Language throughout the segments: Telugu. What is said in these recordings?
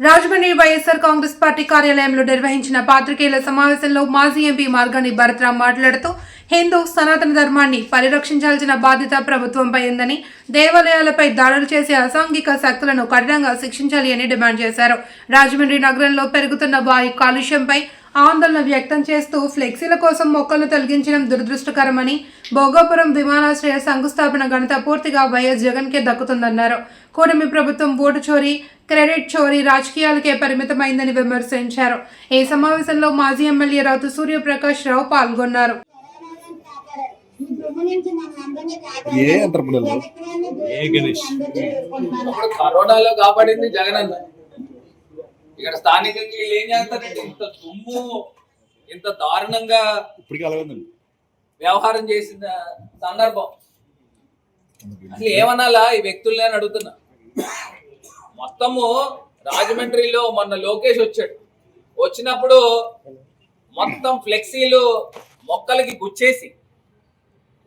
రాజమండ్రి వైఎస్ఆర్ కాంగ్రెస్ పార్టీ కార్యాలయంలో నిర్వహించిన పాత్రికేయుల సమావేశంలో మాజీ ఎంపీ మార్గాని భరత్రామ్ మాట్లాడుతూ హిందూ సనాతన ధర్మాన్ని పరిరక్షించాల్సిన బాధ్యత ప్రభుత్వంపై ఉందని దేవాలయాలపై దాడులు చేసే అసాంఘిక శక్తులను కఠినంగా శిక్షించాలి అని డిమాండ్ చేశారు. రాజమండ్రి నగరంలో పెరుగుతున్న వాయు కాలుష్యంపై ఆందోళన వ్యక్తం చేస్తూ ఫ్లెక్సీల కోసం మొక్కలను తొలగించడం దురదృష్టకరమని భోగాపురం విమానాశ్రయ శంకుస్థాపన ఘనత పూర్తిగా వైఎస్ జగన్కే దక్కుతుందన్నారు. కూటమి ప్రభుత్వం ఓటు చోరీ క్రెడిట్ చోరీ రాజకీయాలకే పరిమితమైందని విమర్శించారు. ఈ సమావేశంలో మాజీ ఎమ్మెల్యే రౌతు సూర్యప్రకాష్ రావు పాల్గొన్నారు. కరోనాలో కాపాడింది జగన్ అన్న. ఇక్కడ స్థానికంగా వీళ్ళు ఏం చేస్తారంటే ఇంత దుమ్ము ఇంత దారుణంగా వ్యవహారం చేసిన సందర్భం. అసలు ఏమనాలా? ఈ వ్యక్తుల్ని అని అడుగుతున్నా. మొత్తము రాజమండ్రిలో మొన్న లోకేష్ వచ్చాడు. వచ్చినప్పుడు మొత్తం ఫ్లెక్సీలు మొక్కలకి గుచ్చేసి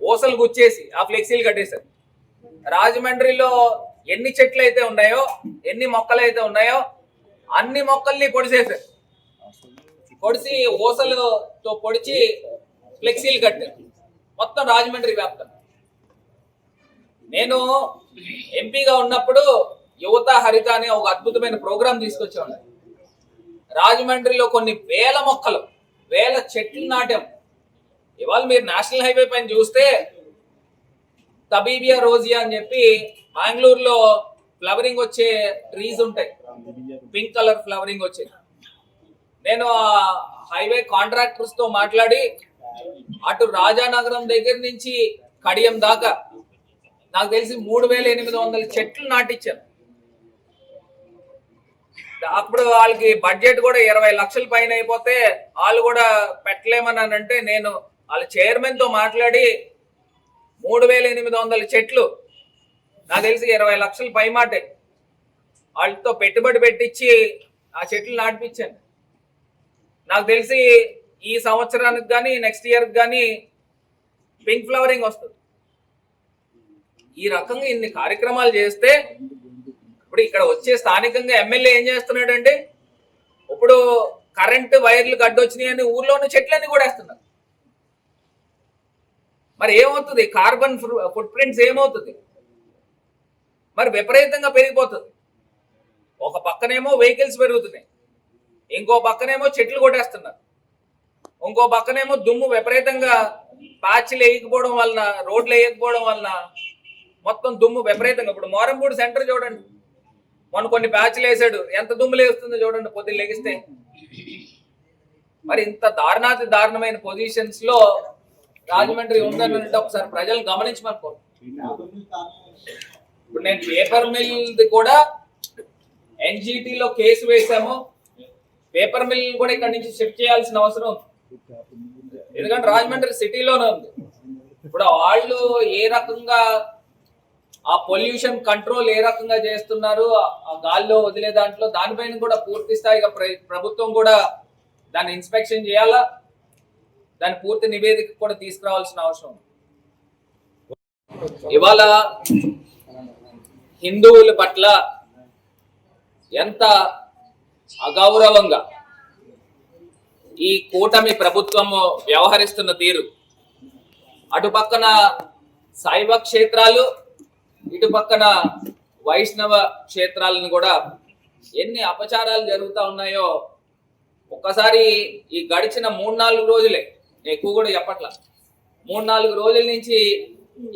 ఊసలు గుచ్చేసి ఆ ఫ్లెక్సీలు కట్టేశారు. రాజమండ్రిలో ఎన్ని చెట్లు అయితే ఉన్నాయో ఎన్ని మొక్కలు అయితే ఉన్నాయో అన్ని మొక్కల్ని పొడిసేశారు పొడిచి ఊసలతో పొడిచి ఫ్లెక్సీలు కట్టారు మొత్తం రాజమండ్రి వ్యాప్తం. నేను ఎంపీగా ఉన్నప్పుడు యువత హరిత అనే ఒక అద్భుతమైన ప్రోగ్రాం తీసుకొచ్చేవాడు రాజమండ్రిలో కొన్ని వేల మొక్కలు వేల చెట్లు నాటాం. ఇవాళ మీరు నేషనల్ హైవే పైన చూస్తే తబీబియా రోజియా అని చెప్పి బెంగళూరులో ఫ్లవరింగ్ వచ్చే ట్రీస్ ఉంటాయి. పింక్ కలర్ ఫ్లవరింగ్ వచ్చే. నేను హైవే కాంట్రాక్టర్స్తో మాట్లాడి అటు రాజానగరం దగ్గర నుంచి కడియం దాకా నాకు తెలిసి మూడు వేల ఎనిమిది వందల చెట్లు నాటించాను అప్పుడు వాళ్ళకి బడ్జెట్ కూడా ఇరవై లక్షల పైన అయిపోతే వాళ్ళు కూడా పెట్టలేమని అంటే నేను వాళ్ళ చైర్మన్తో మాట్లాడి మూడు వేల ఎనిమిది వందల చెట్లు నాకు తెలిసి ఇరవై లక్షలు పై మాటే వాళ్ళతో పెట్టుబడి పెట్టించి ఆ చెట్లు నాటిపించాను. నాకు తెలిసి ఈ సంవత్సరానికి కానీ నెక్స్ట్ ఇయర్కి కానీ పింక్ ఫ్లవరింగ్ వస్తుంది. ఈ రకంగా ఇన్ని కార్యక్రమాలు చేస్తే ఇప్పుడు ఇక్కడ వచ్చే స్థానికంగా ఎమ్మెల్యే ఏం చేస్తున్నాడంటే ఇప్పుడు కరెంటు వైర్లు గడ్డొచ్చినాయి అని ఊర్లో ఉన్న చెట్లన్నీ కూడా వేస్తున్నారు మరి ఏమవుతుంది? కార్బన్ ఫుట్ ప్రింట్స్ ఏమవుతుంది? మరి విపరీతంగా పెరిగిపోతుంది. ఒక పక్కనేమో వెహికల్స్ పెరుగుతున్నాయి. ఇంకో పక్కనేమో చెట్లు కొట్టేస్తున్నారు. ఇంకో పక్కనేమో దుమ్ము విపరీతంగా పాచిలు వేయకపోవడం వలన రోడ్లు వేయకపోవడం వలన మొత్తం దుమ్ము విపరీతంగా. ఇప్పుడు మోరంపూడి సెంటర్ చూడండి. మొన్న కొన్ని ప్యాచ్లు వేసాడు ఎంత దుమ్ము లేస్తుందో చూడండి పొద్దున్న లెగిస్తే. మరి ఇంత దారుణాతి దారుణమైన పొజిషన్స్లో రాజమండ్రి ఉందని ఒకసారి ప్రజలు గమనించమనుకో ఇప్పుడు నేను పేపర్ మిల్ కూడా ఎన్జిటిలో కేసు వేసాము పేపర్ మిల్ కూడా ఇక్కడ నుంచి షిఫ్ట్ చేయాల్సిన అవసరం ఉంది. ఎందుకంటే రాజమండ్రి సిటీలోనే ఉంది. ఇప్పుడు వాళ్ళు ఏ రకంగా ఆ పొల్యూషన్ కంట్రోల్ ఏ రకంగా చేస్తున్నారు ఆ- గాల్లో వదిలే దాంట్లో దానిపైన కూడా పూర్తి స్థాయిగా ప్ర- ప్రభుత్వం కూడా దాన్ని ఇన్స్పెక్షన్ చేయాలా? దాని పూర్తి నివేదిక కూడా తీసుకురావాల్సిన అవసరం ఇవాళ హిందువుల పట్ల ఎంత అగౌరవంగా ఈ కూటమి ప్రభుత్వము వ్యవహరిస్తున్న తీరు. అటుపక్కన శైవ క్షేత్రాలు ఇటుపక్కన వైష్ణవ క్షేత్రాలను కూడా ఎన్ని అపచారాలు జరుగుతూ ఉన్నాయో ఒక్కసారి ఈ గడిచిన మూడు నాలుగు రోజులే ఎక్కువ కూడా చెప్పట్లా. మూడు నాలుగు రోజుల నుంచి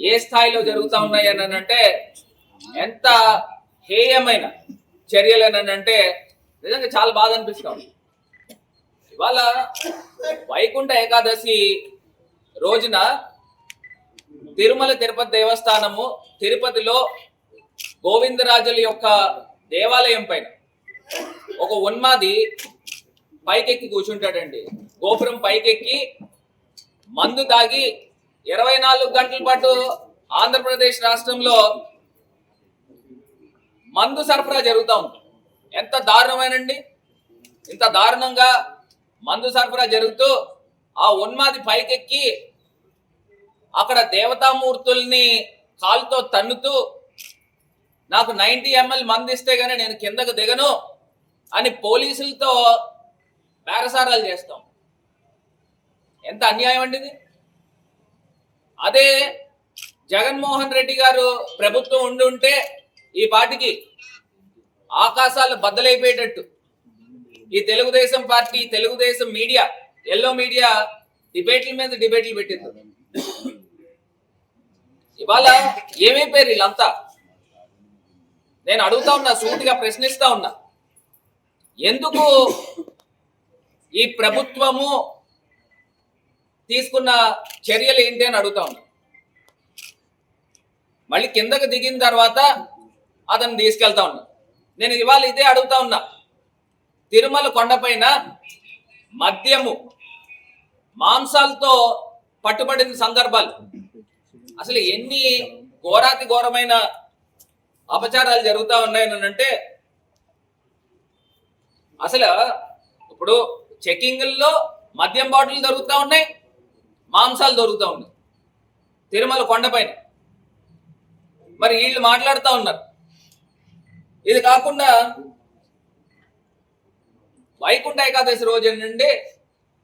ఏ స్థాయిలో జరుగుతూ ఉన్నాయి అని అంటే ఎంత హేయమైన చర్యలు అంటే నిజంగా చాలా బాధ అనిపిస్తాం ఇవాళ వైకుంఠ ఏకాదశి రోజున తిరుమల తిరుపతి దేవస్థానము తిరుపతిలో గోవిందరాజుల యొక్క దేవాలయం పైన ఒక ఉన్మాది పైకెక్కి కూర్చుంటాడండి. గోపురం పైకెక్కి మందు తాగి ఇరవై నాలుగు గంటల పాటు ఆంధ్రప్రదేశ్ రాష్ట్రంలో మందు సరఫరా జరుగుతూ ఉంటుంది ఎంత దారుణమేనండి? ఇంత దారుణంగా మందు సరఫరా జరుగుతూ ఆ ఉన్మాది పైకెక్కి అక్కడ దేవతామూర్తుల్ని కాలుతో తన్నుతూ నాకు నైంటీ ఎంఎల్ మంది ఇస్తే గానీ నేను కిందకు దిగను అని పోలీసులతో బేరసారాలు చేస్తాం. ఎంత అన్యాయం అండి ఇది? అదే జగన్మోహన్ రెడ్డి గారు ప్రభుత్వం ఉండి ఉంటే ఈ పార్టీకి ఆకాశాలు బద్దలైపోయేటట్టు. ఈ Telugu Desam party Telugu Desam media yellow media డిబేట్ల మీద డిబేట్లు పెట్టింది. ఇవాళ ఏమైపోయారు వీళ్ళంతా? నేను అడుగుతా ఉన్నా సూటిగా ప్రశ్నిస్తా ఉన్నా. ఎందుకు ఈ ప్రభుత్వము తీసుకున్న చర్యలు ఏంటి అని అడుగుతా ఉన్నా. మళ్ళీ కిందకు దిగిన తర్వాత అతను తీసుకెళ్తా ఉన్నా. నేను ఇవాళ ఇదే అడుగుతా ఉన్నా. తిరుమల కొండపైన మద్యము మాంసాలతో పట్టుబడిన సందర్భాలు. అసలు ఎన్ని ఘోరాతి ఘోరమైన అపచారాలు జరుగుతూ ఉన్నాయని అంటే అసలు ఇప్పుడు చెకింగ్ల్లో మద్యం బాటిల్ దొరుకుతూ ఉన్నాయి మాంసాలు దొరుకుతూ ఉన్నాయి. తిరుమల కొండపైన. మరి వీళ్ళు మాట్లాడుతూ ఉన్నారు. ఇది కాకుండా వైకుంఠ ఏకాదశి రోజు నుండి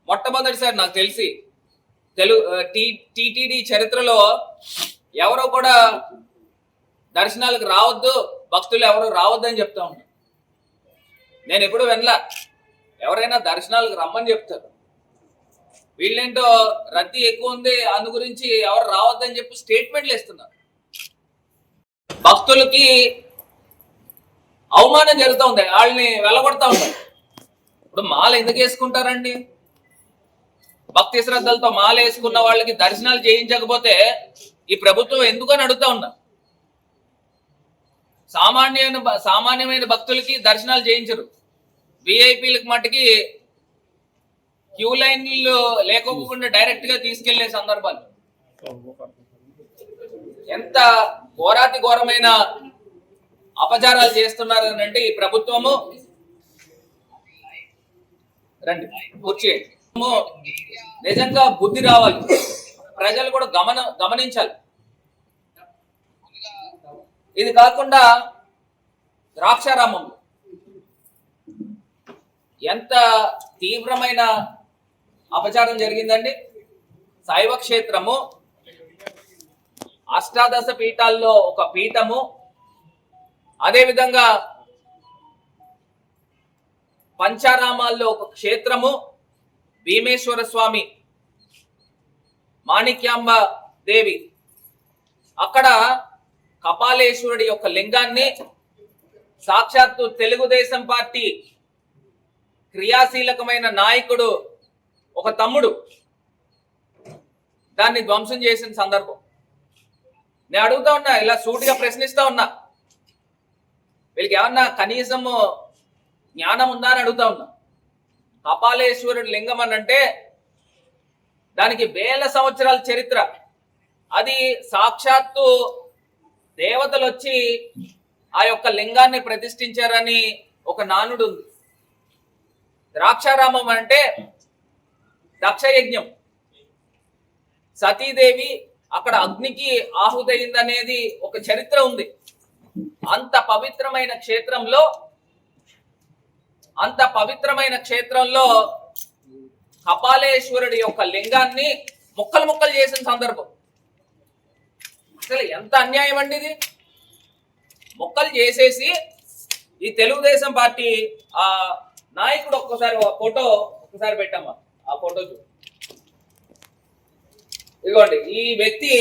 మొట్టమొదటిసారి నాకు తెలిసి తెలుగు టీటీడీ చరిత్రలో ఎవరో కూడా దర్శనాలకు రావద్దు భక్తులు ఎవరు రావద్దు అని చెప్తా ఉన్నారు నేను ఎప్పుడు వినలా. ఎవరైనా దర్శనాలకు రమ్మని చెప్తారు. వీళ్ళేంటో రద్దీ ఎక్కువ ఉంది అందు గురించి ఎవరు రావద్దని చెప్పి స్టేట్మెంట్లు ఇస్తున్నారు. భక్తులకి అవమానం జరుగుతూ ఉంది. వాళ్ళని వెళ్ళగొడతా ఉంటాయి ఇప్పుడు మాల ఎందుకు వేసుకుంటారండి? భక్తి శ్రద్ధలతో మాల వేసుకున్న వాళ్ళకి దర్శనాలు చేయించకపోతే ఈ ప్రభుత్వం ఎందుకని అడుగుతా ఉన్నా? సామాన్యమైన సామాన్యమైన భక్తులకి దర్శనాలు చేయించరు. విఐపీలకు మట్టుకి క్యూ లైన్లు లేకోకుండా డైరెక్ట్గా తీసుకెళ్ళే సందర్భాలు. ఎంత ఘోరాతి ఘోరమైన అపచారాలు చేస్తున్నారు అని అంటే ఈ ప్రభుత్వము రండి కూర్చేయండి నిజంగా బుద్ధి రావాలి. ప్రజలు కూడా గమన గమనించాలి. ఇది కాకుండా ద్రాక్షారామం ఎంత తీవ్రమైన అపచారం జరిగిందండి? శైవ క్షేత్రము అష్టాదశ పీఠాల్లో ఒక పీఠము అదేవిధంగా పంచారామాల్లో ఒక క్షేత్రము భీమేశ్వర స్వామి మాణిక్యాంబ దేవి. అక్కడ కపాలేశ్వరుడి యొక్క లింగాన్ని సాక్షాత్తు తెలుగుదేశం పార్టీ క్రియాశీలకమైన నాయకుడు ఒక తమ్ముడు. దాన్ని ధ్వంసం చేసిన సందర్భం. నేను అడుగుతా ఉన్నా ఇలా సూటిగా ప్రశ్నిస్తా ఉన్నా. వీళ్ళకి ఏమన్నా కనీసము జ్ఞానం ఉందా అని అడుగుతా ఉన్నా. కపాలేశ్వరుడు లింగం అని అంటే దానికి వేల సంవత్సరాల చరిత్ర. అది సాక్షాత్తు దేవతలు వచ్చి ఆ యొక్క లింగాన్ని ప్రతిష్ఠించారని ఒక నానుడు ఉంది. ద్రాక్షారామం అంటే దక్షయజ్ఞం. సతీదేవి అక్కడ అగ్నికి ఆహుతయిందనేది ఒక చరిత్ర ఉంది. అంత పవిత్రమైన క్షేత్రంలో అంత పవిత్రమైన క్షేత్రంలో కపాలేశ్వరుడి యొక్క లింగాన్ని ముక్కలు ముక్కలు చేసిన సందర్భం. అసలు ఎంత అన్యాయం అండి ఇది? ముక్కలు చేసేసి ఈ తెలుగుదేశం పార్టీ ఆ నాయకుడు ఒక్కసారి ఫోటో ఒక్కసారి పెట్టమ్మా ఆ ఫోటో చూ ఇదిగోండి ఈ వ్యక్తి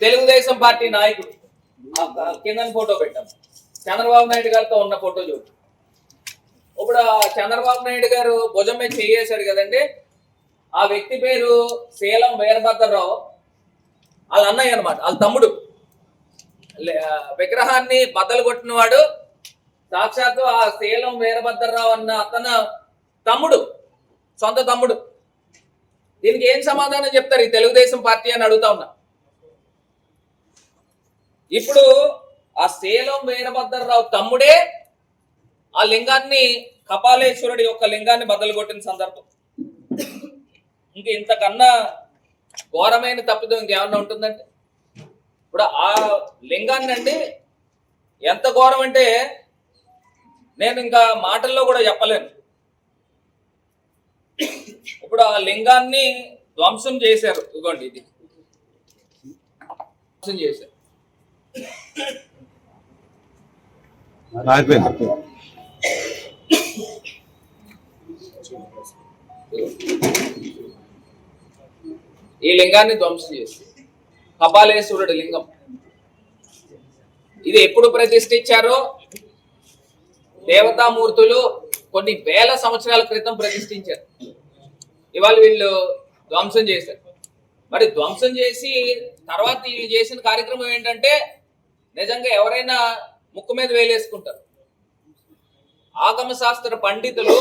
తెలుగుదేశం పార్టీ నాయకుడు. కింద ఫోటో పెట్టాం. చంద్రబాబు నాయుడు గారితో ఉన్న ఫోటో చూడు. ఇప్పుడు చంద్రబాబు నాయుడు గారు భుజం మీద చేయేశాడు కదండి. ఆ వ్యక్తి పేరు శీలం వీరభద్రరావు. వాళ్ళ అన్నయ్య అనమాట వాళ్ళ తమ్ముడు. లే- విగ్రహాన్ని బద్దలు కొట్టినవాడు సాక్షాత్తు ఆ శీలం వీరభద్రరావు అన్న అతను తమ్ముడు సొంత తమ్ముడు. దీనికి ఏం సమాధానం చెప్తారు ఈ తెలుగుదేశం పార్టీ అని అడుగుతా ఉన్నా. ఇప్పుడు ఆ శీలం వీరభద్రరావు తమ్ముడే ఆ లింగాన్ని కపాలేశ్వరుడి యొక్క లింగాన్ని బద్దలు కొట్టిన సందర్భం. ఇంక ఇంతకన్నా ఘోరమైన తప్పిదం ఇంకేమన్నా ఉంటుందండి ఇప్పుడు ఆ లింగాన్ని అండి ఎంత ఘోరం అంటే నేను ఇంకా మాటల్లో కూడా చెప్పలేను. ఇప్పుడు ఆ లింగాన్ని ధ్వంసం చేశారు ఇదిగోండి ఇది. ధ్వంసం చేశారు. అయిపోయింది ఈ లింగాన్ని ధ్వంసం చేశారు కపాలేశ్వరుడు లింగం. ఇది ఎప్పుడు ప్రతిష్ఠించారో? దేవతామూర్తులు కొన్ని వేల సంవత్సరాల క్రితం ప్రతిష్ఠించారు. ఇవాళ వీళ్ళు ధ్వంసం చేశారు. మరి ధ్వంసం చేసి తర్వాత వీళ్ళు చేసిన కార్యక్రమం ఏంటంటే నిజంగా ఎవరైనా ముక్కు మీద వేలేసుకుంటారు. ఆగమశాస్త్ర పండితులు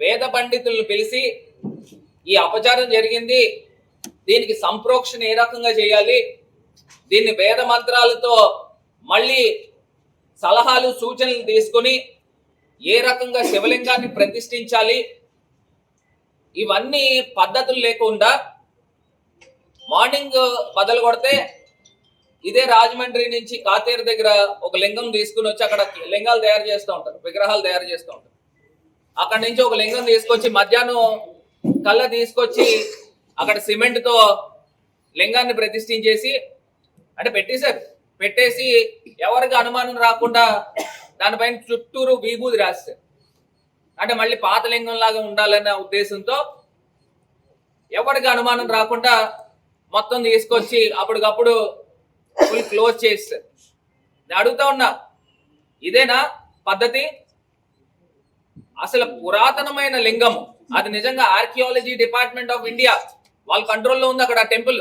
వేద పండితులను పిలిచి ఈ అపచారం జరిగింది దీనికి సంప్రోక్షణ ఏ రకంగా చేయాలి దీన్ని వేద మంత్రాలతో మళ్ళీ సలహాలు సూచనలు తీసుకొని ఏ రకంగా శివలింగాన్ని ప్రతిష్ఠించాలి ఇవన్నీ పద్ధతులు లేకుండా మార్నింగ్ బదలు కొడితే ఇదే రాజమండ్రి నుంచి కాతేరు దగ్గర ఒక లింగం తీసుకుని వచ్చి అక్కడ లింగాలు తయారు చేస్తూ ఉంటారు విగ్రహాలు తయారు చేస్తూ ఉంటారు. అక్కడ నుంచి ఒక లింగం తీసుకొచ్చి మధ్యాహ్నం కళ్ళ తీసుకొచ్చి అక్కడ సిమెంట్తో లింగాన్ని ప్రతిష్ఠించేసి అంటే పెట్టేశారు. పెట్టేసి ఎవరికి అనుమానం రాకుండా దానిపైన చుట్టూరు విభూది రాస్తారు అంటే మళ్ళీ పాత లింగం లాగా ఉండాలనే ఉద్దేశంతో ఎవరికి అనుమానం రాకుండా మొత్తం తీసుకొచ్చి అప్పటికప్పుడు ఫుల్ క్లోజ్ చేస్తారు నేను అడుగుతా ఉన్నా ఇదేనా పద్ధతి? అసలు పురాతనమైన లింగం. అది నిజంగా ఆర్కియాలజీ డిపార్ట్మెంట్ ఆఫ్ ఇండియా వాళ్ళ కంట్రోల్లో ఉంది అక్కడ టెంపుల్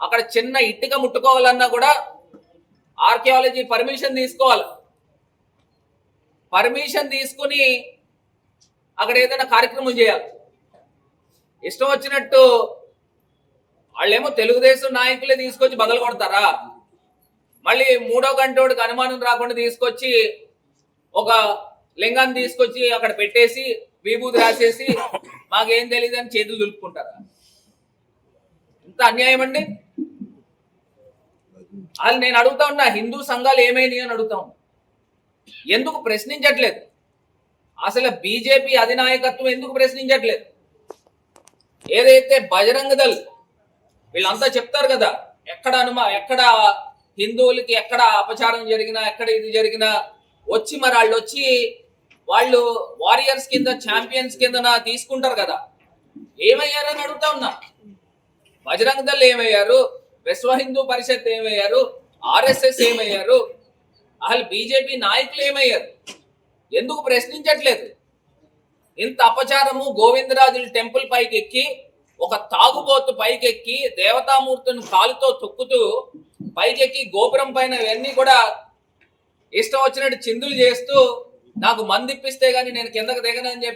అక్కడ చిన్న ఇటుక ముట్టుకోవాలన్నా కూడా ఆర్కియాలజీ పర్మిషన్ తీసుకోవాలి. పర్మిషన్ తీసుకుని అక్కడ ఏదైనా కార్యక్రమం చేయాలి. ఇష్టం వచ్చినట్టు వాళ్ళేమో తెలుగుదేశం నాయకులే తీసుకొచ్చి బదలు కొడతారా? మళ్ళీ మూడో గంటోడికి అనుమానం రాకుండా తీసుకొచ్చి ఒక లింగాన్ని తీసుకొచ్చి అక్కడ పెట్టేసి విభూతి రాసేసి మాకేం తెలియదు అని చేతులు దులుపుకుంటారా? ఇంత అన్యాయం అండి. వాళ్ళు నేను అడుగుతా ఉన్నా హిందూ సంఘాలు ఏమైనాయి అని అడుగుతా ఉన్నా. ఎందుకు ప్రశ్నించట్లేదు? అసలు బీజేపీ అధినాయకత్వం ఎందుకు ప్రశ్నించట్లేదు? ఏదైతే బజరంగ దళ్ వీళ్ళంతా చెప్తారు కదా ఎక్కడ అనుమా ఎక్కడ హిందువులకి ఎక్కడ అపచారం జరిగినా ఎక్కడ ఇది జరిగినా వచ్చి మరి వాళ్ళు వచ్చి వాళ్ళు వారియర్స్ కింద ఛాంపియన్స్ కింద తీసుకుంటారు కదా. ఏమయ్యారని అడుగుతా ఉన్నా. బజరంగ దళ్ ఏమయ్యారు? విశ్వ హిందూ పరిషత్ ఏమయ్యారు? ఆర్ఎస్ఎస్ ఏమయ్యారు? అసలు బీజేపీ నాయకులు ఏమయ్యారు? ఎందుకు ప్రశ్నించట్లేదు? ఇంత అపచారము గోవిందరాజుల టెంపుల్ పైకి ఎక్కి ఒక తాగుబోతు పైకెక్కి దేవతామూర్తిని కాలుతో తొక్కుతూ పైకెక్కి గోపురం పైన ఇవన్నీ కూడా ఇష్టం వచ్చినట్టు చిందులు చేస్తూ నాకు మందిప్పిస్తే గానీ నేను కిందకు దిగనని చెప్పి